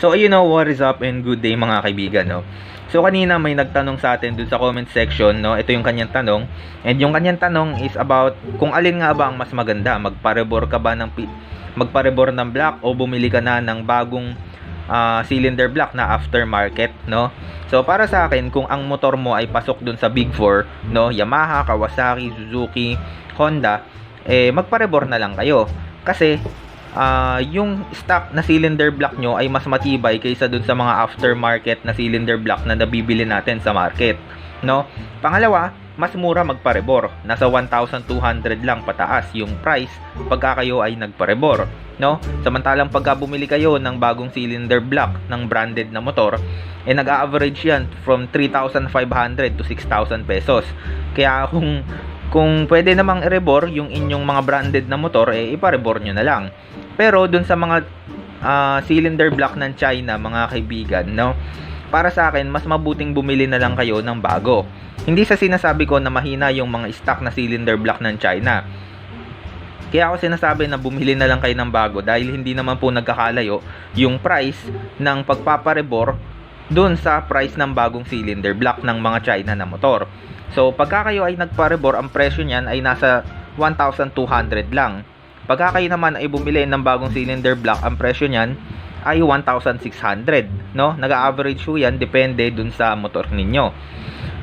So, you know, what is up and good day mga kaibigan, no? So, kanina may nagtanong sa atin dun sa comment section, no? Ito yung kanyang tanong. And yung kanyang tanong is about kung alin nga ba ang mas maganda. Magparebor ka ba ng, magparebor ng black o bumili ka na ng bagong ah, cylinder block na aftermarket, no? So, para sa akin, kung ang motor mo ay pasok dun sa Big 4, no? Yamaha, Kawasaki, Suzuki, Honda, eh, magparebor na lang kayo. Kasi, ah yung stock na cylinder block nyo ay mas matibay kaysa dun sa mga aftermarket na cylinder block na nabibili natin sa market. No? Pangalawa, mas mura magparebor. Nasa 1,200 lang pataas yung price pagka kayo ay nagparebor. No? Samantalang pagka bumili kayo ng bagong cylinder block ng branded na motor, eh nag-average yan from 3,500 to 6,000 pesos. Kaya kung kung pwede namang i-rebor yung inyong mga branded na motor, eh iparebor nyo na lang. Pero dun sa mga ah, cylinder block ng China, mga kaibigan, no? Para sa akin, mas mabuting bumili na lang kayo ng bago. Hindi sa sinasabi ko na mahina yung mga stock na cylinder block ng China. Kaya ako sinasabi na bumili na lang kayo ng bago dahil hindi naman po nagkakalayo yung price ng pagpaparebor dun sa price ng bagong cylinder block ng mga China na motor. So, pagka kayo ay nagparebor, ang presyo niyan ay nasa 1,200 lang. Pagka kayo naman ay bumili ng bagong cylinder block, ang presyo niyan ay 1,600, no? Nag-average po yan, depende dun sa motor ninyo.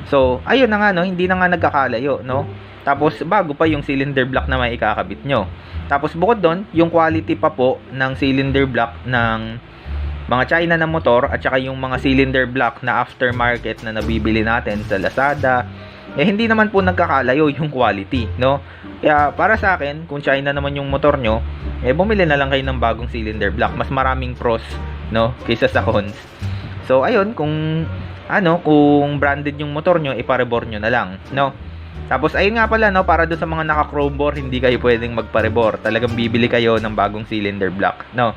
So, ayun na nga, no? Hindi na nga nagkakalayo, no? Tapos, bago pa yung cylinder block na may ikakabit nyo. Tapos, bukod doon, yung quality pa po ng cylinder block ng mga China na motor at saka yung mga cylinder block na aftermarket na nabibili natin sa Lazada, eh hindi naman po nagkakalayo yung quality, no? Kaya para sa akin, kung China naman yung motor nyo, eh bumili na lang kayo ng bagong cylinder block. Mas maraming pros, no? Kaysa sa cons. So, ayun, kung ano, kung branded yung motor nyo, iparebor nyo na lang, no? Tapos, ayun nga pala, no, para doon sa mga naka-chrome bore, hindi kayo pwedeng magparebor. Talagang bibili kayo ng bagong cylinder block, no?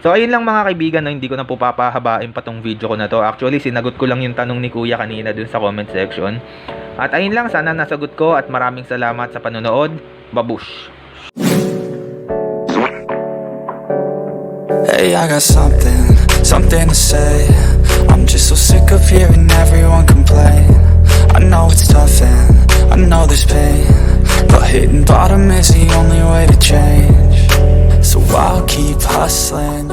So, ayun lang mga kaibigan, no, hindi ko na po papahabain pa tong video ko na to. Actually, sinagot ko lang yung tanong ni Kuya kanina dun sa comment section. At ayun lang, sana nasagot ko at maraming salamat sa panonood. Babush! Hey, I got something, something to say. I'm just so sick of hearing everyone complain. I know it's tough and I know there's pain, but hitting bottom is the only way to change. So I'll keep hustling.